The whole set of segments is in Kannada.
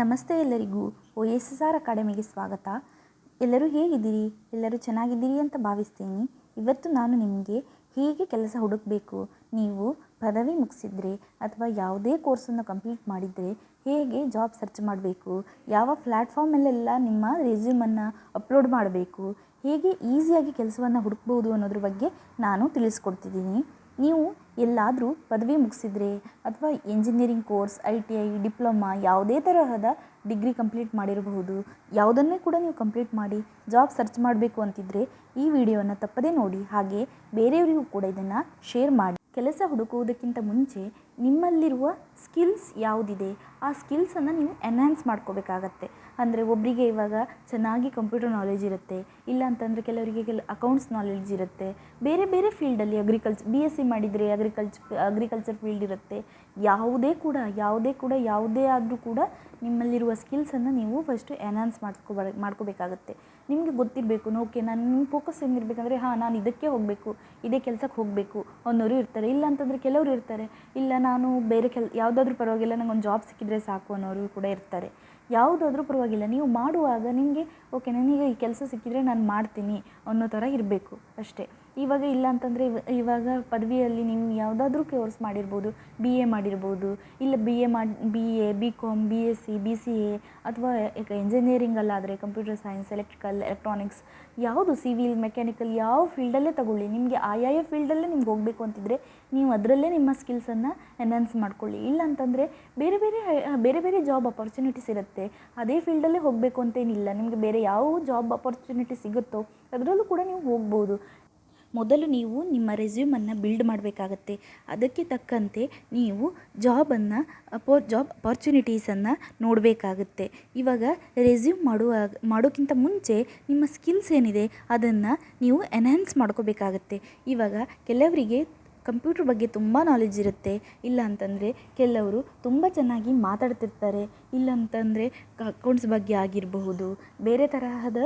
ನಮಸ್ತೆ ಎಲ್ಲರಿಗೂ ಒ ಎಸ್ ಎಸ್ ಆರ್ ಅಕಾಡೆಮಿಗೆ ಸ್ವಾಗತ. ಎಲ್ಲರೂ ಹೇಗಿದ್ದೀರಿ? ಎಲ್ಲರೂ ಚೆನ್ನಾಗಿದ್ದೀರಿ ಅಂತ ಭಾವಿಸ್ತೀನಿ. ಇವತ್ತು ನಾನು ನಿಮಗೆ ಹೇಗೆ ಕೆಲಸ ಹುಡುಕಬೇಕು, ನೀವು ಪದವಿ ಮುಗಿಸಿದ್ರೆ ಅಥವಾ ಯಾವುದೇ ಕೋರ್ಸನ್ನು ಕಂಪ್ಲೀಟ್ ಮಾಡಿದರೆ ಹೇಗೆ ಜಾಬ್ ಸರ್ಚ್ ಮಾಡಬೇಕು, ಯಾವ ಪ್ಲ್ಯಾಟ್ಫಾರ್ಮಲ್ಲೆಲ್ಲ ನಿಮ್ಮ ರೆಸ್ಯೂಮನ್ನು ಅಪ್ಲೋಡ್ ಮಾಡಬೇಕು, ಹೇಗೆ ಈಸಿಯಾಗಿ ಕೆಲಸವನ್ನು ಹುಡುಕ್ಬೋದು ಅನ್ನೋದ್ರ ಬಗ್ಗೆ ನಾನು ತಿಳಿಸ್ಕೊಡ್ತಿದ್ದೀನಿ. ನೀವು ಎಲ್ಲಾದರೂ ಪದವಿ ಮುಗಿಸಿದ್ರೆ ಅಥವಾ engineering course I T I diploma ಯಾವುದೇ ತರಹದ ಡಿಗ್ರಿ ಕಂಪ್ಲೀಟ್ ಮಾಡಿರಬಹುದು, ಯಾವುದನ್ನೇ ಕೂಡ ನೀವು ಕಂಪ್ಲೀಟ್ ಮಾಡಿ ಜಾಬ್ ಸರ್ಚ್ ಮಾಡಬೇಕು ಅಂತಿದ್ದರೆ ಈ ವಿಡಿಯೋನ ತಪ್ಪದೇ ನೋಡಿ, ಹಾಗೆ ಬೇರೆಯವರಿಗೂ ಕೂಡ ಇದನ್ನು ಶೇರ್ ಮಾಡಿ. ಕೆಲಸ ಹುಡುಕುವುದಕ್ಕಿಂತ ಮುಂಚೆ ನಿಮ್ಮಲ್ಲಿರುವ ಸ್ಕಿಲ್ಸ್ ಯಾವುದಿದೆ? ಆ ಸ್ಕಿಲ್ಸನ್ನು ನೀವು ಎನ್ಹ್ಯಾನ್ಸ್ ಮಾಡ್ಕೋಬೇಕಾಗತ್ತೆ. ಅಂದರೆ ಒಬ್ಬರಿಗೆ ಇವಾಗ ಚೆನ್ನಾಗಿ ಕಂಪ್ಯೂಟರ್ ನಾಲೆಜ್ ಇರುತ್ತೆ ಇಲ್ಲ ಅಂತಂದರೆ ಕೆಲವರಿಗೆ ಕೆಲ ಅಕೌಂಟ್ಸ್ ನಾಲೆಡ್ಜ್ ಇರುತ್ತೆ. ಬೇರೆ ಬೇರೆ ಫೀಲ್ಡಲ್ಲಿ ಅಗ್ರಿಕಲ್ಚರ್ ಬಿ ಎಸ್ ಸಿ ಮಾಡಿದರೆ ಅಗ್ರಿಕಲ್ಚ್ ಅಗ್ರಿಕಲ್ಚರ್ ಫೀಲ್ಡ್ ಇರುತ್ತೆ. ಯಾವುದೇ ಕೂಡ ಯಾವುದೇ ಕೂಡ, ಯಾವುದೇ ಆದರೂ ಕೂಡ ನಿಮ್ಮಲ್ಲಿರುವ ಸ್ಕಿಲ್ಸನ್ನು ನೀವು ಫಸ್ಟು ಎನ್ಹಾನ್ಸ್ ಮಾಡ್ಕೊ, ಮಾಡ್ಕೋಬೇಕಾಗತ್ತೆ. ನಿಮಗೆ ಗೊತ್ತಿರಬೇಕು ಓಕೆ, ನಾನು ನಿಮ್ಮ ಫೋಕಸ್ ಹೆಂಗಿರ್ಬೇಕಂದ್ರೆ, ಹಾಂ, ನಾನು ಇದಕ್ಕೆ ಹೋಗಬೇಕು, ಇದೇ ಕೆಲಸಕ್ಕೆ ಹೋಗಬೇಕು ಅನ್ನೋರು ಇರ್ತಾರೆ. ಇಲ್ಲ ಅಂತಂದರೆ ಕೆಲವರು ಇರ್ತಾರೆ, ಇಲ್ಲ ನಾನು ಬೇರೆ ಕೆಲ್, ಯಾವುದಾದ್ರೂ ಪರವಾಗಿಲ್ಲ ಒಂದು ಜಾಬ್ ಸಿಕ್ಕಿದ್ರೆ ಸಾಕು ಅನ್ನೋರು ಕೂಡ ಇರ್ತಾರೆ. ಯಾವುದಾದ್ರೂ ಪರವಾಗಿಲ್ಲ, ನೀವು ಮಾಡುವಾಗ ನಿಮಗೆ ಓಕೆ ನನಗೆ ಈ ಕೆಲಸ ಸಿಕ್ಕಿದರೆ ನಾನು ಮಾಡ್ತೀನಿ ಅನ್ನೋ ಥರ ಇರಬೇಕು ಅಷ್ಟೇ. ಇವಾಗ ಇಲ್ಲ ಅಂತಂದರೆ ಇವಾಗ ಪದವಿಯಲ್ಲಿ ನೀವು ಯಾವುದಾದ್ರೂ ಕೋರ್ಸ್ ಮಾಡಿರ್ಬೋದು ಬಿ ಎ ಮಾಡಿರ್ಬೋದು, ಇಲ್ಲ ಬಿ ಎ ಮಾಡಿ B A B com B S C B C A ಅಥವಾ ಈಗ ಇಂಜಿನಿಯರಿಂಗಲ್ಲಾದರೆ ಕಂಪ್ಯೂಟರ್ ಸೈನ್ಸ್ ಎಲೆಕ್ಟ್ರಿಕಲ್ ಎಲೆಕ್ಟ್ರಾನಿಕ್ಸ್ ಯಾವುದು ಸಿವಿಲ್ ಮೆಕ್ಯಾನಿಕಲ್ ಯಾವ ಫೀಲ್ಡಲ್ಲೇ ತಗೊಳ್ಳಿ. ನಿಮಗೆ ಆಯಾಯ ಫೀಲ್ಡಲ್ಲೇ ನಿಮ್ಗೆ ಹೋಗಬೇಕು ಅಂತಿದ್ರೆ ನೀವು ಅದರಲ್ಲೇ ನಿಮ್ಮ ಸ್ಕಿಲ್ಸನ್ನು ಎನ್ಹಾನ್ಸ್ ಮಾಡ್ಕೊಳ್ಳಿ. ಇಲ್ಲ ಅಂತಂದರೆ ಬೇರೆ ಬೇರೆ ಬೇರೆ ಬೇರೆ ಜಾಬ್ ಅಪರ್ಚುನಿಟೀಸ್ ಇರುತ್ತೆ. ಅದೇ ಫೀಲ್ಡಲ್ಲೇ ಹೋಗಬೇಕು ಅಂತೇನಿಲ್ಲ. ನಿಮಗೆ ಬೇರೆ ಯಾವ ಜಾಬ್ ಅಪರ್ಚುನಿಟಿ ಸಿಗುತ್ತೋ ಅದರಲ್ಲೂ ಕೂಡ ನೀವು ಹೋಗ್ಬೋದು. ಮೊದಲು ನೀವು ನಿಮ್ಮ ರೆಸ್ಯೂಮನ್ನು ಬಿಲ್ಡ್ ಮಾಡಬೇಕಾಗತ್ತೆ. ಅದಕ್ಕೆ ತಕ್ಕಂತೆ ನೀವು ಜಾಬನ್ನು, ಅಪೋ, ಜಾಬ್ ಅಪಾರ್ಚುನಿಟೀಸನ್ನು ನೋಡಬೇಕಾಗುತ್ತೆ. ಇವಾಗ ರೆಸ್ಯೂಮ್ ಮಾಡುವಾಗ, ಮಾಡೋಕ್ಕಿಂತ ಮುಂಚೆ ನಿಮ್ಮ ಸ್ಕಿಲ್ಸ್ ಏನಿದೆ ಅದನ್ನು ನೀವು ಎನ್ಹ್ಯಾನ್ಸ್ ಮಾಡ್ಕೋಬೇಕಾಗತ್ತೆ. ಇವಾಗ ಕೆಲವರಿಗೆ ಕಂಪ್ಯೂಟರ್ ಬಗ್ಗೆ ತುಂಬ ನಾಲೆಜ್ ಇರುತ್ತೆ. ಇಲ್ಲ ಅಂತಂದರೆ ಕೆಲವರು ತುಂಬ ಚೆನ್ನಾಗಿ ಮಾತಾಡ್ತಿರ್ತಾರೆ. ಇಲ್ಲ ಅಂತಂದರೆ ಅಕೌಂಟ್ಸ್ ಬಗ್ಗೆ ಆಗಿರಬಹುದು, ಬೇರೆ ತರಹದ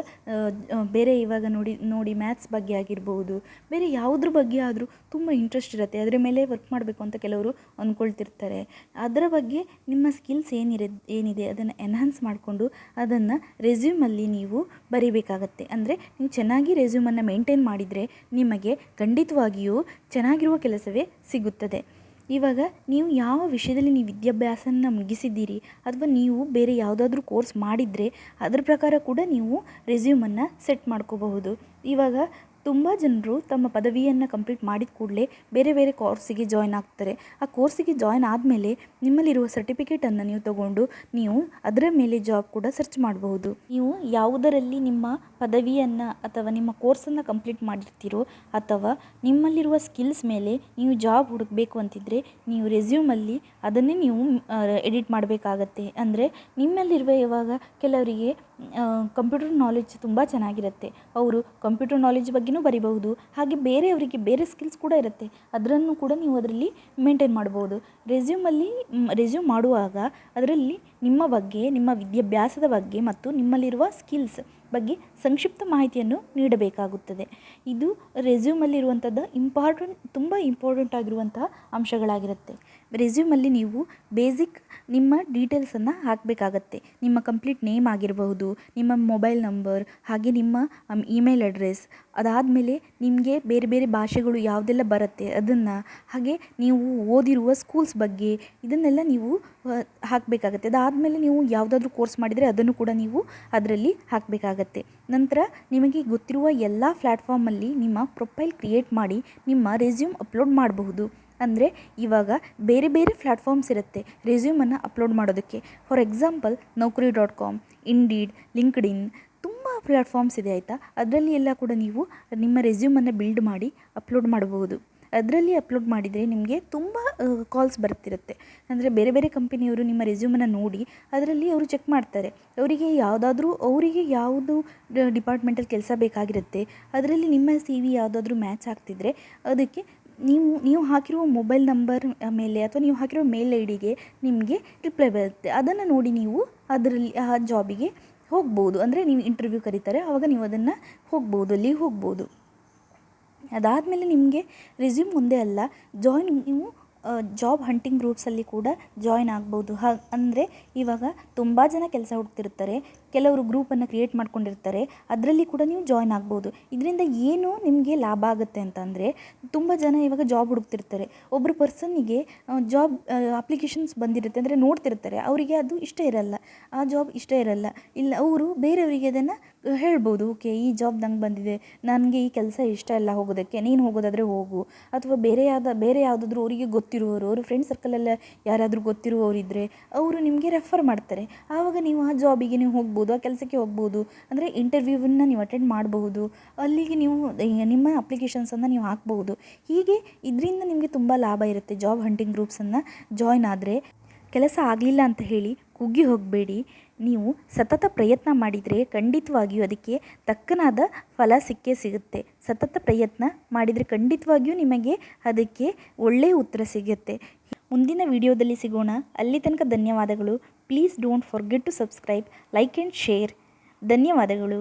ಬೇರೆ ಇವಾಗ ನೋಡಿ ನೋಡಿ ಮ್ಯಾಥ್ಸ್ ಬಗ್ಗೆ ಆಗಿರಬಹುದು, ಬೇರೆ ಯಾವುದ್ರ ಬಗ್ಗೆ ಆದರೂ ತುಂಬ ಇಂಟ್ರೆಸ್ಟ್ ಇರುತ್ತೆ. ಅದರ ಮೇಲೆ ವರ್ಕ್ ಮಾಡಬೇಕು ಅಂತ ಕೆಲವರು ಅಂದ್ಕೊಳ್ತಿರ್ತಾರೆ ಅದರ ಬಗ್ಗೆ ನಿಮ್ಮ ಸ್ಕಿಲ್ಸ್ ಏನಿರ ಏನಿದೆ ಅದನ್ನು ಎನ್ಹಾನ್ಸ್ ಮಾಡಿಕೊಂಡು ಅದನ್ನು ರೆಸ್ಯೂಮಲ್ಲಿ ನೀವು ಬರೀಬೇಕಾಗತ್ತೆ. ಅಂದರೆ ನೀವು ಚೆನ್ನಾಗಿ ರೆಸ್ಯೂಮನ್ನು ಮೇಂಟೈನ್ ಮಾಡಿದರೆ ನಿಮಗೆ ಖಂಡಿತವಾಗಿಯೂ ಚೆನ್ನಾಗಿರುವ ಕೆಲಸವೇ ಸಿಗುತ್ತದೆ. ಇವಾಗ ನೀವು ಯಾವ ವಿಷಯದಲ್ಲಿ ನೀವು ವಿದ್ಯಾಭ್ಯಾಸನ ಮುಗಿಸಿದ್ದೀರಿ ಅಥವಾ ನೀವು ಬೇರೆ ಯಾವುದಾದ್ರೂ ಕೋರ್ಸ್ ಮಾಡಿದರೆ ಅದ್ರ ಪ್ರಕಾರ ಕೂಡ ನೀವು ರೆಸ್ಯೂಮನ್ನು ಸೆಟ್ ಮಾಡ್ಕೋಬಹುದು. ಇವಾಗ ತುಂಬ ಜನರು ತಮ್ಮ ಪದವಿಯನ್ನು ಕಂಪ್ಲೀಟ್ ಮಾಡಿದ ಕೂಡಲೇ ಬೇರೆ ಬೇರೆ ಕೋರ್ಸಿಗೆ ಜಾಯ್ನ್ ಆಗ್ತಾರೆ. ಆ ಕೋರ್ಸಿಗೆ ಜಾಯ್ನ್ ಆದಮೇಲೆ ನಿಮ್ಮಲ್ಲಿರುವ ಸರ್ಟಿಫಿಕೇಟನ್ನು ನೀವು ತಗೊಂಡು ನೀವು ಅದರ ಮೇಲೆ ಜಾಬ್ ಕೂಡ ಸರ್ಚ್ ಮಾಡಬಹುದು. ನೀವು ಯಾವುದರಲ್ಲಿ ನಿಮ್ಮ ಪದವಿಯನ್ನು ಅಥವಾ ನಿಮ್ಮ ಕೋರ್ಸನ್ನು ಕಂಪ್ಲೀಟ್ ಮಾಡಿರ್ತೀರೋ ಅಥವಾ ನಿಮ್ಮಲ್ಲಿರುವ ಸ್ಕಿಲ್ಸ್ ಮೇಲೆ ನೀವು ಜಾಬ್ ಹುಡುಕಬೇಕು ಅಂತಿದ್ದರೆ ನೀವು ರೆಸ್ಯೂಮಲ್ಲಿ ಅದನ್ನೇ ನೀವು ಎಡಿಟ್ ಮಾಡಬೇಕಾಗತ್ತೆ. ಅಂದರೆ ನಿಮ್ಮಲ್ಲಿರುವ ಇವಾಗ ಕೆಲವರಿಗೆ ಕಂಪ್ಯೂಟರ್ ನಾಲೆಜ್ ತುಂಬ ಚೆನ್ನಾಗಿರುತ್ತೆ. ಅವರು ಕಂಪ್ಯೂಟರ್ ನಾಲೆಜ್ ಬಗ್ಗೆನೂ ಬರಿಬಹುದು. ಹಾಗೆ ಬೇರೆಯವರಿಗೆ ಬೇರೆ ಸ್ಕಿಲ್ಸ್ ಕೂಡ ಇರುತ್ತೆ. ಅದರನ್ನು ಕೂಡ ನೀವು ಅದರಲ್ಲಿ ಮೇಂಟೈನ್ ಮಾಡ್ಬೋದು ರೆಸ್ಯೂಮಲ್ಲಿ ರೆಸ್ಯೂಮ್ ಮಾಡುವಾಗ ಅದರಲ್ಲಿ ನಿಮ್ಮ ಬಗ್ಗೆ, ನಿಮ್ಮ ವಿದ್ಯಾಭ್ಯಾಸದ ಬಗ್ಗೆ ಮತ್ತು ನಿಮ್ಮಲ್ಲಿರುವ ಸ್ಕಿಲ್ಸ್ ಬಗ್ಗೆ ಸಂಕ್ಷಿಪ್ತ ಮಾಹಿತಿಯನ್ನು ನೀಡಬೇಕಾಗುತ್ತದೆ. ಇದು ರೆಸ್ಯೂಮಲ್ಲಿರುವಂಥದ್ದು ಇಂಪಾರ್ಟೆಂಟ್ ತುಂಬ ಇಂಪಾರ್ಟೆಂಟ್ ಆಗಿರುವಂತಹ ಅಂಶಗಳಾಗಿರುತ್ತೆ. ರೆಸ್ಯೂಮಲ್ಲಿ ನೀವು ಬೇಸಿಕ್ ನಿಮ್ಮ ಡೀಟೇಲ್ಸನ್ನು ಹಾಕಬೇಕಾಗತ್ತೆ. ನಿಮ್ಮ ಕಂಪ್ಲೀಟ್ ನೇಮ್ ಆಗಿರಬಹುದು, ನಿಮ್ಮ ಮೊಬೈಲ್ ನಂಬರ್, ಹಾಗೆ ನಿಮ್ಮ ಇಮೇಲ್ ಅಡ್ರೆಸ್, ಅದಾದಮೇಲೆ ನಿಮಗೆ ಬೇರೆ ಬೇರೆ ಭಾಷೆಗಳು ಯಾವುದೆಲ್ಲ ಬರುತ್ತೆ ಅದನ್ನು, ಹಾಗೆ ನೀವು ಓದಿರುವ ಸ್ಕೂಲ್ಸ್ ಬಗ್ಗೆ ಇದನ್ನೆಲ್ಲ ನೀವು ಹಾಕಬೇಕಾಗತ್ತೆ. ಅದಾದಮೇಲೆ ನೀವು ಯಾವುದಾದ್ರೂ ಕೋರ್ಸ್ ಮಾಡಿದರೆ ಅದನ್ನು ಕೂಡ ನೀವು ಅದರಲ್ಲಿ ಹಾಕಬೇಕಾಗತ್ತೆ. ನಂತರ ನಿಮಗೆ ಗೊತ್ತಿರುವ ಎಲ್ಲ ಪ್ಲ್ಯಾಟ್ಫಾರ್ಮಲ್ಲಿ ನಿಮ್ಮ ಪ್ರೊಫೈಲ್ ಕ್ರಿಯೇಟ್ ಮಾಡಿ ನಿಮ್ಮ ರೆಸ್ಯೂಮ್ ಅಪ್ಲೋಡ್ ಮಾಡಬಹುದು. ಅಂದರೆ ಇವಾಗ ಬೇರೆ ಬೇರೆ ಪ್ಲ್ಯಾಟ್ಫಾರ್ಮ್ಸ್ ಇರುತ್ತೆ ರೆಸ್ಯೂಮನ್ನು ಅಪ್ಲೋಡ್ ಮಾಡೋದಕ್ಕೆ. For example Naukri dot com Indeed LinkedIn ತುಂಬ ಪ್ಲ್ಯಾಟ್ಫಾರ್ಮ್ಸ್ ಇದೆ ಆಯಿತಾ? ಅದರಲ್ಲಿ ಎಲ್ಲ ಕೂಡ ನೀವು ನಿಮ್ಮ ರೆಸ್ಯೂಮನ್ನು ಬಿಲ್ಡ್ ಮಾಡಿ ಅಪ್ಲೋಡ್ ಮಾಡಬಹುದು. ಅದರಲ್ಲಿ ಅಪ್ಲೋಡ್ ಮಾಡಿದರೆ ನಿಮಗೆ ತುಂಬ ಕಾಲ್ಸ್ ಬರ್ತಿರುತ್ತೆ ಅಂದರೆ ಬೇರೆ ಬೇರೆ ಕಂಪನಿಯವರು ನಿಮ್ಮ ರೆಸ್ಯೂಮನ್ನು ನೋಡಿ ಅದರಲ್ಲಿ ಅವರು ಚೆಕ್ ಮಾಡ್ತಾರೆ. ಅವರಿಗೆ ಯಾವುದಾದ್ರೂ, ಅವರಿಗೆ ಯಾವುದು ಡಿಪಾರ್ಟ್ಮೆಂಟಲ್ಲಿ ಕೆಲಸ ಬೇಕಾಗಿರುತ್ತೆ. ಅದರಲ್ಲಿ ನಿಮ್ಮ ಸಿ ವಿ ಯಾವುದಾದ್ರೂ ಮ್ಯಾಚ್ ಆಗ್ತಿದ್ರೆ ಅದಕ್ಕೆ ನೀವು ನೀವು ಹಾಕಿರುವ ಮೊಬೈಲ್ ನಂಬರ್ ಮೇಲೆ ಅಥವಾ ನೀವು ಹಾಕಿರೋ ಮೇಲ್ ಐ ಡಿಗೆ ನಿಮಗೆ ರಿಪ್ಲೈ ಬರುತ್ತೆ. ಅದನ್ನು ನೋಡಿ ನೀವು ಅದರಲ್ಲಿ, ಆ, ಜಾಬಿಗೆ ಹೋಗ್ಬೋದು. ಅಂದರೆ ನೀವು ಇಂಟರ್ವ್ಯೂ ಕರೀತಾರೆ ಆವಾಗ ನೀವು ಅದನ್ನು ಹೋಗ್ಬೋದು ಅಲ್ಲಿ ಹೋಗ್ಬೋದು. ಅದಾದಮೇಲೆ ನಿಮಗೆ ರೆಸ್ಯೂಮ್ ಒಂದೇ ಅಲ್ಲ ಜಾಯಿನ್ ನೀವು ಜಾಬ್ ಹಂಟಿಂಗ್ ಗ್ರೂಪ್ಸಲ್ಲಿ ಕೂಡ ಜಾಯ್ನ್ ಆಗ್ಬೋದು. ಹಾ, ಅಂದರೆ ಇವಾಗ ತುಂಬ ಜನ ಕೆಲಸ ಹುಡುಕ್ತಿರ್ತಾರೆ, ಕೆಲವರು ಗ್ರೂಪನ್ನು ಕ್ರಿಯೇಟ್ ಮಾಡ್ಕೊಂಡಿರ್ತಾರೆ, ಅದರಲ್ಲಿ ಕೂಡ ನೀವು ಜಾಯ್ನ್ ಆಗ್ಬೋದು. ಇದರಿಂದ ಏನು ನಿಮಗೆ ಲಾಭ ಆಗುತ್ತೆ ಅಂತಂದರೆ ತುಂಬ ಜನ ಇವಾಗ ಜಾಬ್ ಹುಡುಕ್ತಿರ್ತಾರೆ. ಒಬ್ಬರು ಪರ್ಸನ್ನಿಗೆ ಜಾಬ್ ಅಪ್ಲಿಕೇಶನ್ಸ್ ಬಂದಿರುತ್ತೆ ಅಂದರೆ ನೋಡ್ತಿರ್ತಾರೆ, ಅವರಿಗೆ ಅದು ಇಷ್ಟ ಇರಲ್ಲ. ಆ ಜಾಬ್ ಇಷ್ಟ ಇರಲ್ಲ. ಇಲ್ಲ, ಅವರು ಬೇರೆಯವರಿಗೆ ಅದನ್ನು ಹೇಳ್ಬೋದು, ಓಕೆ, ಈ ಜಾಬ್ ನಂಗೆ ಬಂದಿದೆ, ನನಗೆ ಈ ಕೆಲಸ ಇಷ್ಟ ಇಲ್ಲ ಹೋಗೋದಕ್ಕೆ, ನೀನು ಹೋಗೋದಾದರೆ ಹೋಗು. ಅಥವಾ ಬೇರೆ ಯಾವ್ದು, ಬೇರೆ ಯಾವುದಾದ್ರೂ ಅವರಿಗೆ ಗೊತ್ತಿರುವವರು, ಅವ್ರ ಫ್ರೆಂಡ್ ಸರ್ಕಲಲ್ಲಿ ಯಾರಾದರೂ ಗೊತ್ತಿರುವವರಿದ್ದರೆ ಅವರು ನಿಮಗೆ ರೆಫರ್ ಮಾಡ್ತಾರೆ. ಆವಾಗ ನೀವು ಆ ಜಾಬಿಗೆ ನೀವು ಹೋಗ್ಬೋದು, ಆ ಕೆಲಸಕ್ಕೆ ಹೋಗ್ಬೋದು, ಅಂದರೆ ಇಂಟರ್ವ್ಯೂವನ್ನು ನೀವು ಅಟೆಂಡ್ ಮಾಡಬಹುದು, ಅಲ್ಲಿಗೆ ನೀವು ನಿಮ್ಮ ಅಪ್ಲಿಕೇಶನ್ಸನ್ನು ನೀವು ಹಾಕ್ಬಹುದು. ಹೀಗೆ ಇದರಿಂದ ನಿಮಗೆ ತುಂಬ ಲಾಭ ಇರುತ್ತೆ ಜಾಬ್ ಹಂಟಿಂಗ್ ಗ್ರೂಪ್ಸನ್ನು ಜಾಯ್ನ್ ಆದರೆ. ಕೆಲಸ ಆಗಲಿಲ್ಲ ಅಂತ ಹೇಳಿ ಕುಗ್ಗಿ ಹೋಗಬೇಡಿ. ನೀವು ಸತತ ಪ್ರಯತ್ನ ಮಾಡಿದರೆ ಖಂಡಿತವಾಗಿಯೂ ಅದಕ್ಕೆ ತಕ್ಕನಾದ ಫಲ ಸಿಕ್ಕೇ ಸಿಗುತ್ತೆ. ಸತತ ಪ್ರಯತ್ನ ಮಾಡಿದರೆ ಖಂಡಿತವಾಗಿಯೂ ನಿಮಗೆ ಅದಕ್ಕೆ ಒಳ್ಳೆಯ ಉತ್ತರ ಸಿಗುತ್ತೆ. ಮುಂದಿನ ವಿಡಿಯೋದಲ್ಲಿ ಸಿಗೋಣ. ಅಲ್ಲಿ ತನಕ ಧನ್ಯವಾದಗಳು. Please don't forget to subscribe, like and share. ಧನ್ಯವಾದಗಳು.